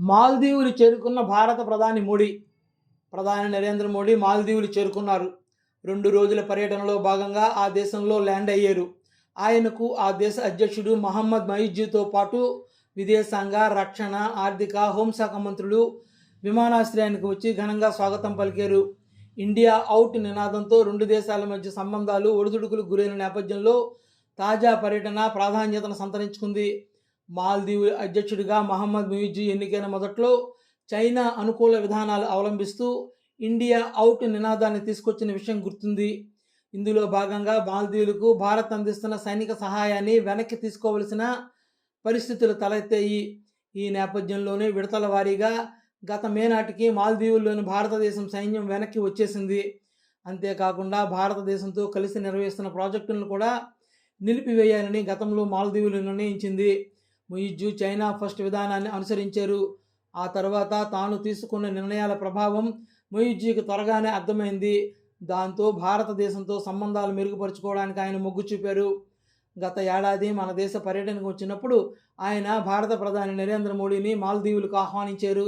మాల్దీవులు చేరుకున్న భారత ప్రధాని మోడీ ప్రధాని నరేంద్ర మోడీ మాల్దీవులు చేరుకున్నారు. రెండు రోజుల పర్యటనలో భాగంగా ఆ దేశంలో ల్యాండ్ అయ్యారు. ఆయనకు ఆ దేశ అధ్యక్షుడు మహమ్మద్ మయిజ్జీతో పాటు విదేశాంగ రక్షణ ఆర్థిక హోంశాఖ మంత్రులు విమానాశ్రయానికి వచ్చి ఘనంగా స్వాగతం పలికారు. ఇండియా అవుట్ నినాదంతో రెండు దేశాల మధ్య సంబంధాలు ఒడిదుడుకులు గురైన నేపథ్యంలో తాజా పర్యటన ప్రాధాన్యతను సంతరించుకుంది. మాల్దీవ్ అధ్యక్షుడిగా మహమ్మద్ ముయిజీ ఎన్నికైన మొదట్లో చైనా అనుకూల విధానాలు అవలంబిస్తూ ఇండియా అవుట్ నినాదాన్ని తీసుకొచ్చిన విషయం గుర్తుంది. ఇందులో భాగంగా మాల్దీవులకు భారత్ అందిస్తున్న సైనిక సహాయాన్ని వెనక్కి తీసుకోవలసిన పరిస్థితులు తలెత్తాయి. ఈ నేపథ్యంలోనే విడతల వారీగా గత మే నాటికి మాల్దీవుల్లోని భారతదేశం సైన్యం వెనక్కి వచ్చేసింది. అంతేకాకుండా భారతదేశంతో కలిసి నిర్వహిస్తున్న ప్రాజెక్టులను కూడా నిలిపివేయాలని గతంలో మాల్దీవులు నిర్ణయించింది. ముయిజ్జు చైనా ఫస్ట్ విధానాన్ని అనుసరించారు. ఆ తర్వాత తాను తీసుకున్న నిర్ణయాల ప్రభావం మొయిజ్జీకి త్వరగానే అర్థమైంది. దాంతో భారతదేశంతో సంబంధాలు మెరుగుపరుచుకోవడానికి ఆయన మొగ్గు చూపారు. గత ఏడాది మన దేశ పర్యటనకు వచ్చినప్పుడు ఆయన భారత ప్రధాని నరేంద్ర మోడీని మాల్దీవులకు ఆహ్వానించారు.